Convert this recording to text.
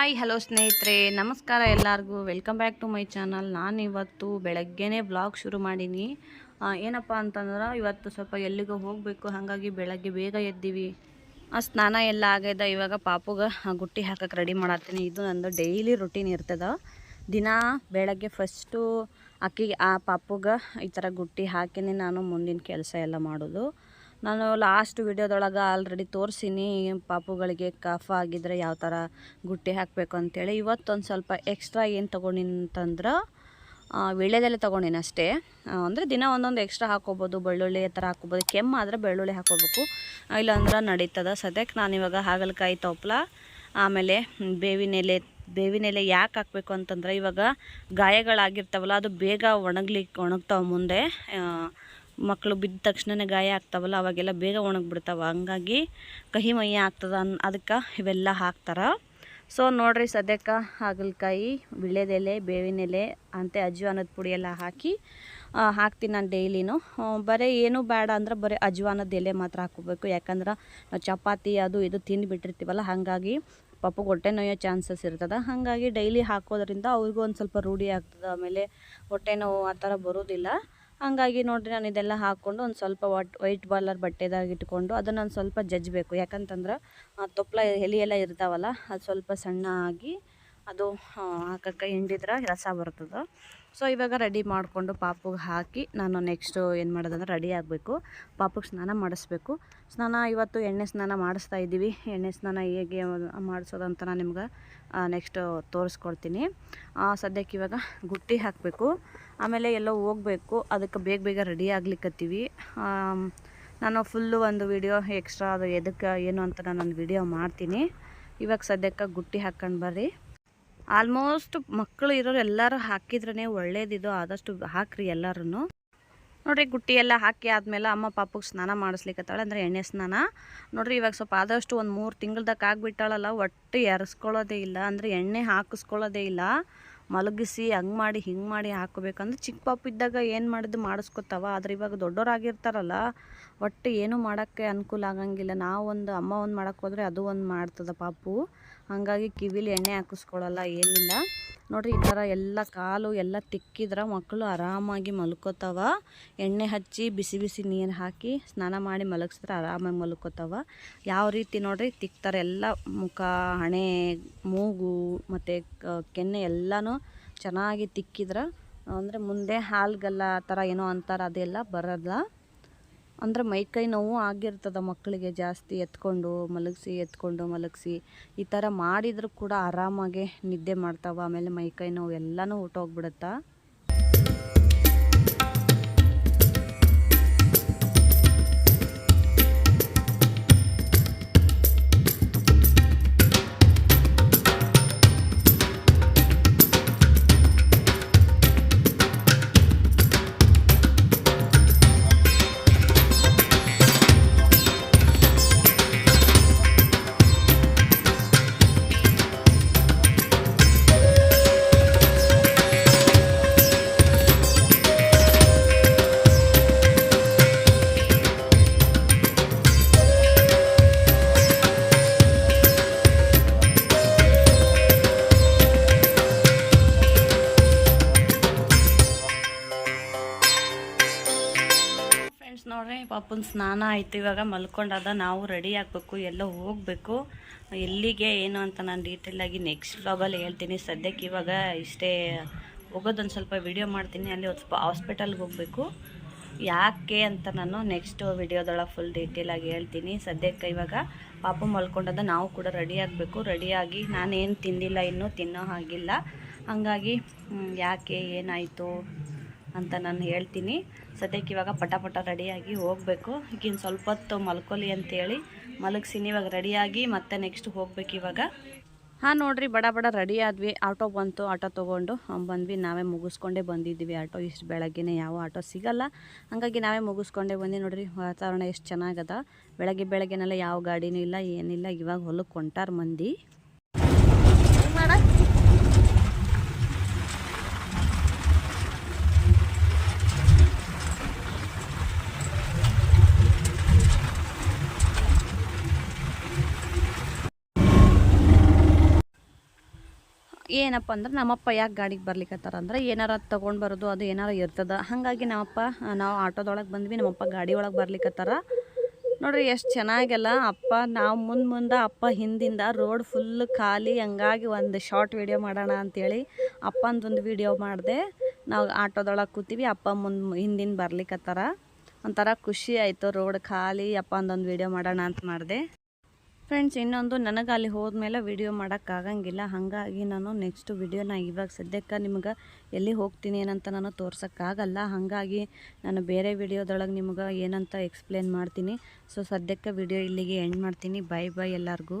Hi, hello ಸ್ನೇಹಿತರೆ. ನಮಸ್ಕಾರ ಎಲ್ಲರಿಗೂ. Welcome back to my channel ನಾನು ಇವತ್ತು ಬೆಳಗ್ಗೆನೇ ಬ್ಲಾಗ್ ಶುರು ಮಾಡೀನಿ. ಏನಪ್ಪ ಅಂತಂದ್ರೆ, ಇವತ್ತು ಸ್ವಲ್ಪ ಎಲ್ಲಿಗೂ ಹೋಗಬೇಕು, ಹಾಗಾಗಿ ಬೆಳಗ್ಗೆ ಬೇಗ ಎದ್ದೀವಿ. ಆ, ಸ್ನಾನ ಎಲ್ಲ ಆಗ್ಯದ. ಇವಾಗ ಪಾಪುಗೆ ಗುಟ್ಟಿ ಹಾಕಕ್ಕೆ ರೆಡಿ ಮಾಡತ್ತೀನಿ. ಇದು ನಂದು ಡೈಲಿ ರುಟೀನ್ ಇರ್ತದ. ದಿನ ಬೆಳಗ್ಗೆ ಫಸ್ಟು ಅಕ್ಕಿಗೆ, ಆ ಪಾಪುಗೆ ಈ ಥರ ಗುಟ್ಟಿ ಹಾಕಿನೇ. ನಾನು ಮುಂದಿನ ಕೆಲಸ ಎಲ್ಲ ಮಾಡೋದು. ನಾನು ಲಾಸ್ಟ್ ವಿಡಿಯೋದೊಳಗೆ ಆಲ್ರೆಡಿ ತೋರಿಸೀನಿ, ಪಾಪುಗಳಿಗೆ ಕಫ ಆಗಿದ್ರೆ ಯಾವ ಥರ ಗುಟ್ಟಿ ಹಾಕಬೇಕು ಅಂತೇಳಿ. ಇವತ್ತೊಂದು ಸ್ವಲ್ಪ ಎಕ್ಸ್ಟ್ರಾ ಏನು ತೊಗೊಂಡಿನಿ ಅಂತಂದ್ರೆ ವೀಳ್ಯದೆಲೆ ತೊಗೊಂಡಿನಿ ಅಷ್ಟೇ. ಅಂದರೆ ದಿನ ಒಂದೊಂದು ಎಕ್ಸ್ಟ್ರಾ ಹಾಕೋಬೋದು, ಬೆಳ್ಳುಳ್ಳಿ ಥರ ಹಾಕೋಬೋದು. ಕೆಮ್ಮಾದರೆ ಬೆಳ್ಳುಳ್ಳಿ ಹಾಕೋಬೇಕು. ಇಲ್ಲಾಂದ್ರೆ ನಡೀತದ. ಸದ್ಯಕ್ಕೆ ನಾನು ಇವಾಗ ಹಾಗಲಕಾಯಿ ತೊಪ್ಲ, ಆಮೇಲೆ ಬೇವಿನ ಎಲೆ ಬೇವಿನ ಎಲೆ ಯಾಕೆ ಹಾಕಬೇಕು ಅಂತಂದ್ರೆ ಇವಾಗ ಗಾಯಗಳಾಗಿರ್ತಾವಲ್ಲ, ಅದು ಬೇಗ ಒಣಗ್ಲಿಕ್ಕೆ ಒಣಗ್ತಾವೆ ಮುಂದೆ. ಮಕ್ಕಳು ಬಿದ್ದ ತಕ್ಷಣನೇ ಗಾಯ ಆಗ್ತಾವಲ್ಲ, ಅವಾಗೆಲ್ಲ ಬೇಗ ಒಣಗಿಬಿಡ್ತಾವೆ. ಹಂಗಾಗಿ ಕಹಿ ಮೈ ಆಗ್ತದ ಅನ್, ಅದಕ್ಕೆ ಇವೆಲ್ಲ ಹಾಕ್ತಾರೆ. ಸೊ ನೋಡ್ರಿ ಸದ್ಯಕ್ಕೆ ಹಾಗಲಕಾಯಿ ವಿಳ್ಯದೆಲೆ ಬೇವಿನ ಎಲೆ ಅಂತೆ ಅಜ್ವಾನದ ಪುಡಿ ಎಲ್ಲ ಹಾಕಿ ಹಾಕ್ತೀನಿ ನಾನು ಡೈಲಿನೂ. ಬರೀ ಏನೂ ಬೇಡ ಅಂದ್ರೆ ಬರೀ ಅಜ್ವಾನದ ಎಲೆ ಮಾತ್ರ ಹಾಕೋಬೇಕು ಯಾಕಂದ್ರೆ ಚಪಾತಿ ಅದು ಇದು ತಿಂದುಬಿಟ್ಟಿರ್ತೀವಲ್ಲ ಹಾಗಾಗಿ ಪಾಪ ಹೊಟ್ಟೆ ನೋಯೋ ಚಾನ್ಸಸ್ ಇರ್ತದೆ. ಹಾಗಾಗಿ ಡೈಲಿ ಹಾಕೋದ್ರಿಂದ ಅವ್ರಿಗೂ ಒಂದು ಸ್ವಲ್ಪ ರೂಢಿ ಆಗ್ತದೆ. ಆಮೇಲೆ ಹೊಟ್ಟೆ ನೋವು ಆ ಥರ ಬರೋದಿಲ್ಲ. ಹಂಗಾಗಿ ನೋಡಿರಿ ನಾನು ಇದೆಲ್ಲ ಹಾಕ್ಕೊಂಡು ಒಂದು ಸ್ವಲ್ಪ ವಾಟ್, ವೈಟ್ ಬಾಲರ್ ಬಟ್ಟೆದಾಗ ಇಟ್ಕೊಂಡು ಅದನ್ನು ಒಂದು ಸ್ವಲ್ಪ ಜಜ್ಜಬೇಕು. ಯಾಕಂತಂದ್ರೆ ತೊಪ್ಲ ಎಲೆ ಎಲ್ಲ ಇರ್ತಾವಲ್ಲ, ಅದು ಸ್ವಲ್ಪ ಸಣ್ಣ ಆಗಿ ಅದು ಹಾಕಕ್ಕೆ ಹಿಂಡಿದ್ರೆ ರಸ ಬರ್ತದೆ. ಸೊ ಇವಾಗ ರೆಡಿ ಮಾಡಿಕೊಂಡು ಪಾಪುಗೆ ಹಾಕಿ ನಾನು ನೆಕ್ಸ್ಟು ಏನು ಮಾಡೋದಂದ್ರೆ ರೆಡಿ ಆಗಬೇಕು. ಪಾಪುಗೆ ಸ್ನಾನ ಮಾಡಿಸ್ಬೇಕು. ಸ್ನಾನ ಇವತ್ತು ಎಣ್ಣೆ ಸ್ನಾನ ಮಾಡಿಸ್ತಾ ಇದ್ದೀವಿ. ಎಣ್ಣೆ ಸ್ನಾನ ಹೇಗೆ ಮಾಡಿಸೋದಂತ ನಾನು ನಿಮ್ಗೆ ನೆಕ್ಸ್ಟ್ ತೋರಿಸ್ಕೊಡ್ತೀನಿ. ಸದ್ಯಕ್ಕೆ ಇವಾಗ ಗುಟ್ಟಿ ಹಾಕಬೇಕು. ಆಮೇಲೆ ಎಲ್ಲೋ ಹೋಗಬೇಕು. ಅದಕ್ಕೆ ಬೇಗ ಬೇಗ ರೆಡಿ ಆಗ್ಲಿಕ್ಕತ್ತೀವಿ ನಾನು ಫುಲ್ಲು ಒಂದು ವಿಡಿಯೋ ಎಕ್ಸ್ಟ್ರಾ ಅದು ಎದಕ್ಕೆ, ಏನು ಅಂತ ನಾನು ವಿಡಿಯೋ ಮಾಡ್ತೀನಿ. ಇವಾಗ ಸದ್ಯಕ್ಕೆ ಗುಟ್ಟಿ ಹಾಕ್ಕೊಂಡು ಬರ್ರಿ. ಆಲ್ಮೋಸ್ಟ್ ಮಕ್ಕಳು ಇರೋರು ಎಲ್ಲರೂ ಹಾಕಿದ್ರೇ ಒಳ್ಳೇದಿದು. ಆದಷ್ಟು ಹಾಕ್ರಿ ಎಲ್ಲರೂ ನೋಡ್ರಿ, ಗುಟ್ಟಿ ಎಲ್ಲ ಹಾಕಿ ಆದಮೇಲೆ ಅಮ್ಮ ಪಾಪಗೆ ಸ್ನಾನ ಮಾಡಿಸ್ಲಿಕ್ಕತ್ತಾಳೆ ಅಂದರೆ ಎಣ್ಣೆ ಸ್ನಾನ. ನೋಡ್ರಿ, ಇವಾಗ ಸ್ವಲ್ಪ ಆದಷ್ಟು ಒಂದು ಮೂರು ತಿಂಗಳ್ದಾಗ ಆಗಿಬಿಟ್ಟಾಳಲ್ಲ, ಒಟ್ಟು ಎರೆಸ್ಕೊಳ್ಳೋದೇ ಇಲ್ಲ, ಅಂದರೆ ಎಣ್ಣೆ ಹಾಕಿಸ್ಕೊಳ್ಳೋದೇ ಇಲ್ಲ. ಮಲಗಿಸಿ, ಹಂಗೆ ಮಾಡಿ, ಹಿಂಗೆ ಮಾಡಿ ಹಾಕೋಬೇಕಂದ್ರೆ ಚಿಕ್ಕ ಪಾಪು ಇದ್ದಾಗ ಏನು ಮಾಡಿದ್ದು ಮಾಡಿಸ್ಕೊತಾವ. ಆದರೆ ಇವಾಗ ದೊಡ್ಡೋರಾಗಿರ್ತಾರಲ್ಲ ಒಟ್ಟು ಏನು ಮಾಡೋಕ್ಕೆ ಅನುಕೂಲ ಆಗಂಗಿಲ್ಲ. ನಾವೊಂದು ಅಮ್ಮ ಒಂದು ಮಾಡಕ್ಕೆ ಹೋದರೆ ಅದು ಒಂದು ಮಾಡ್ತದ ಪಾಪು. ಹಾಗಾಗಿ ಕಿವಿಲಿ ಎಣ್ಣೆ ಹಾಕಿಸ್ಕೊಳ್ಳಲ್ಲ, ಏನಿಲ್ಲ. ನೋಡಿರಿ, ಈ ಥರ ಎಲ್ಲ ಕಾಲು ಎಲ್ಲ ತಿಕ್ಕಿದ್ರೆ ಮಕ್ಕಳು ಆರಾಮಾಗಿ ಮಲ್ಕೋತಾವ. ಎಣ್ಣೆ ಹಚ್ಚಿ ಬಿಸಿ ಬಿಸಿ ನೀರು ಹಾಕಿ ಸ್ನಾನ ಮಾಡಿ ಮಲಗಿಸಿದ್ರೆ ಆರಾಮಾಗಿ ಮಲ್ಕೋತಾವ. ಯಾವ ರೀತಿ ನೋಡಿರಿ, ತಿಕ್ತಾರೆ ಎಲ್ಲ ಮುಖ, ಹಣೆ, ಮೂಗು ಮತ್ತು ಕೆನ್ನೆ ಎಲ್ಲನೂ ಚೆನ್ನಾಗಿ ತಿಕ್ಕಿದ್ರೆ ಅಂದರೆ ಮುಂದೆ ಹಾಲ್ಗಲ್ಲ ಆ ಥರ ಏನೋ ಅಂತಾರೆ ಅದೆಲ್ಲ ಬರೋಲ್ಲ. ಅಂದ್ರೆ ಮೈಕೈ ನೋವು ಆಗಿರ್ತದೆ ಮಕ್ಕಳಿಗೆ ಜಾಸ್ತಿ ಎತ್ಕೊಂಡು, ಮಲಗಿಸಿ ಎತ್ಕೊಂಡು, ಮಲಗಿಸಿ. ಈ ಥರ ಮಾಡಿದರೂ ಕೂಡ ಆರಾಮಾಗೆ ನಿದ್ದೆ ಮಾಡ್ತಾವೆ. ಆಮೇಲೆ ಮೈಕೈ ನೋವು ಎಲ್ಲನೂ ಹೊರ್ಟೋಗ್ಬಿಡುತ್ತಾ ಪಾಪನ ಸ್ನಾನ ಆಯ್ತು, ಇವಾಗ ಮಲ್ಕೊಂಡಾದ ನಾವು ರೆಡಿ ಆಗಬೇಕು, ಎಲ್ಲ ಹೋಗಬೇಕು. ಎಲ್ಲಿಗೆ, ಏನು ಅಂತ ನಾನು ಡೀಟೇಲಾಗಿ ನೆಕ್ಸ್ಟ್ ವ್ಲಾಗಲ್ಲಿ ಹೇಳ್ತೀನಿ. ಸದ್ಯಕ್ಕೆ ಇವಾಗ ಇಷ್ಟೇ ಹೋಗೋದೊಂದು ಸ್ವಲ್ಪ ವಿಡಿಯೋ ಮಾಡ್ತೀನಿ. ಅಲ್ಲಿ ಸ್ವಲ್ಪ ಹಾಸ್ಪಿಟಲ್ಗೆ ಹೋಗಬೇಕು. ಯಾಕೆ ಅಂತ ನಾನು ನೆಕ್ಸ್ಟ್ ವಿಡಿಯೋದೊಳಗೆ ಫುಲ್ ಡೀಟೇಲಾಗಿ ಹೇಳ್ತೀನಿ. ಸದ್ಯಕ್ಕೆ ಇವಾಗ ಪಾಪು ಮಲ್ಕೊಂಡದ ನಾವು ಕೂಡ ರೆಡಿ ಆಗಬೇಕು. ರೆಡಿಯಾಗಿ ನಾನೇನು ತಿಂದಿಲ್ಲ, ಇನ್ನೂ ತಿನ್ನೋ ಹಾಗಿಲ್ಲ. ಹಾಗಾಗಿ ಯಾಕೆ, ಏನಾಯಿತು? ಅಂತ ನಾನು ಹೇಳ್ತೀನಿ. ಸದ್ಯಕ್ಕೆ ಇವಾಗ ಪಟ ಪಟ ರೆಡಿಯಾಗಿ ಹೋಗಬೇಕು. ಈಗಿನ ಸ್ವಲ್ಪ ಹೊತ್ತು ಮಲ್ಕೊಲಿ ಅಂತೇಳಿ ಮಲಗಿಸಿನಿ. ಇವಾಗ ರೆಡಿಯಾಗಿ ಮತ್ತೆ ನೆಕ್ಸ್ಟ್ ಹೋಗ್ಬೇಕು ಇವಾಗ. ಹಾಂ, ನೋಡ್ರಿ, ಬಡ ಬಡ ರೆಡಿ ಆದ್ವಿ. ಆಟೋ ಬಂತು, ಆಟೋ ತೊಗೊಂಡು. ಬಂದ್ವಿ. ನಾವೇ ಮುಗಿಸ್ಕೊಂಡೇ ಬಂದಿದ್ದೀವಿ ಆಟೋ. ಇಷ್ಟು ಬೆಳಗ್ಗೆನೇ ಯಾವ ಆಟೋ ಸಿಗಲ್ಲ. ಹಾಗಾಗಿ ನಾವೇ ಮುಗಿಸ್ಕೊಂಡೇ ಬಂದು ನೋಡ್ರಿ, ವಾತಾವರಣ ಎಷ್ಟು ಚೆನ್ನಾಗದ. ಬೆಳಗ್ಗೆ ಬೆಳಗ್ಗೆನೆಲ್ಲ ಯಾವ ಗಾಡಿನೂ ಇಲ್ಲ, ಏನಿಲ್ಲ. ಇವಾಗ ಹೊಲಕ್ಕೆ ಹೊಂಟಾರ ಮಂದಿ. ಏನಪ್ಪ ಅಂದ್ರೆ ನಮ್ಮಪ್ಪ ಯಾಕೆ ಗಾಡಿಗೆ ಬರ್ಲಿಕ್ಕತ್ತಾರ ಅಂದ್ರೆ ಏನಾರ ತೊಗೊಂಡು ಬರೋದು ಅದು ಏನಾರ ಇರ್ತದ. ಹಾಗಾಗಿ ನಮ್ಮಪ್ಪ, ನಾವು ಆಟೋದೊಳಗೆ ಬಂದ್ವಿ, ನಮ್ಮಪ್ಪ ಗಾಡಿ ಒಳಗೆ ಬರ್ಲಿಕ್ಕತ್ತಾರ ನೋಡ್ರಿ ಎಷ್ಟು ಚೆನ್ನಾಗೆಲ್ಲ ಅಪ್ಪ, ನಾವು ಮುಂದೆ ಮುಂದೆ ಅಪ್ಪ ಹಿಂದಿಂದ ರೋಡ್ ಫುಲ್ ಖಾಲಿ, ಹಂಗಾಗಿ ಒಂದು ಶಾರ್ಟ್ ವಿಡಿಯೋ ಮಾಡೋಣ ಅಂತೇಳಿ ಅಪ್ಪಂದೊಂದು ವಿಡಿಯೋ ಮಾಡಿದೆ. ನಾವು ಆಟೋದೊಳಗೆ ಕೂತೀವಿ, ಅಪ್ಪ ಮುಂದೆ ಹಿಂದಿನ ಬರ್ಲಿಕ್ಕತ್ತಾರ ಒಂಥರ ಖುಷಿ ಆಯಿತು, ರೋಡ್ ಖಾಲಿ ಅಪ್ಪ ಅಂದೊಂದು ವಿಡಿಯೋ ಮಾಡೋಣ ಅಂತ ಮಾಡಿದೆ. ಫ್ರೆಂಡ್ಸ್ ಇನ್ನೊಂದು ನನಗೆ ಅಲ್ಲಿ ಹೋದ್ಮೇಲೆ ವಿಡಿಯೋ ಮಾಡೋಕ್ಕಾಗಂಗಿಲ್ಲ. ಹಾಗಾಗಿ ನಾನು ನೆಕ್ಸ್ಟ್ ವಿಡಿಯೋನ ಇವಾಗ ಸದ್ಯಕ್ಕೆ ನಿಮ್ಗೆ ಎಲ್ಲಿ ಹೋಗ್ತೀನಿ ಏನಂತ ನಾನು ತೋರ್ಸೋಕ್ಕಾಗಲ್ಲ. ಹಾಗಾಗಿ ನಾನು ಬೇರೆ ವಿಡಿಯೋದೊಳಗೆ ನಿಮ್ಗೆ ಏನಂತ ಎಕ್ಸ್ಪ್ಲೇನ್ ಮಾಡ್ತೀನಿ. ಸೊ ಸದ್ಯಕ್ಕೆ ವಿಡಿಯೋ ಇಲ್ಲಿಗೆ ಎಂಡ್ ಮಾಡ್ತೀನಿ. ಬೈ ಬೈ ಎಲ್ಲರಿಗೂ.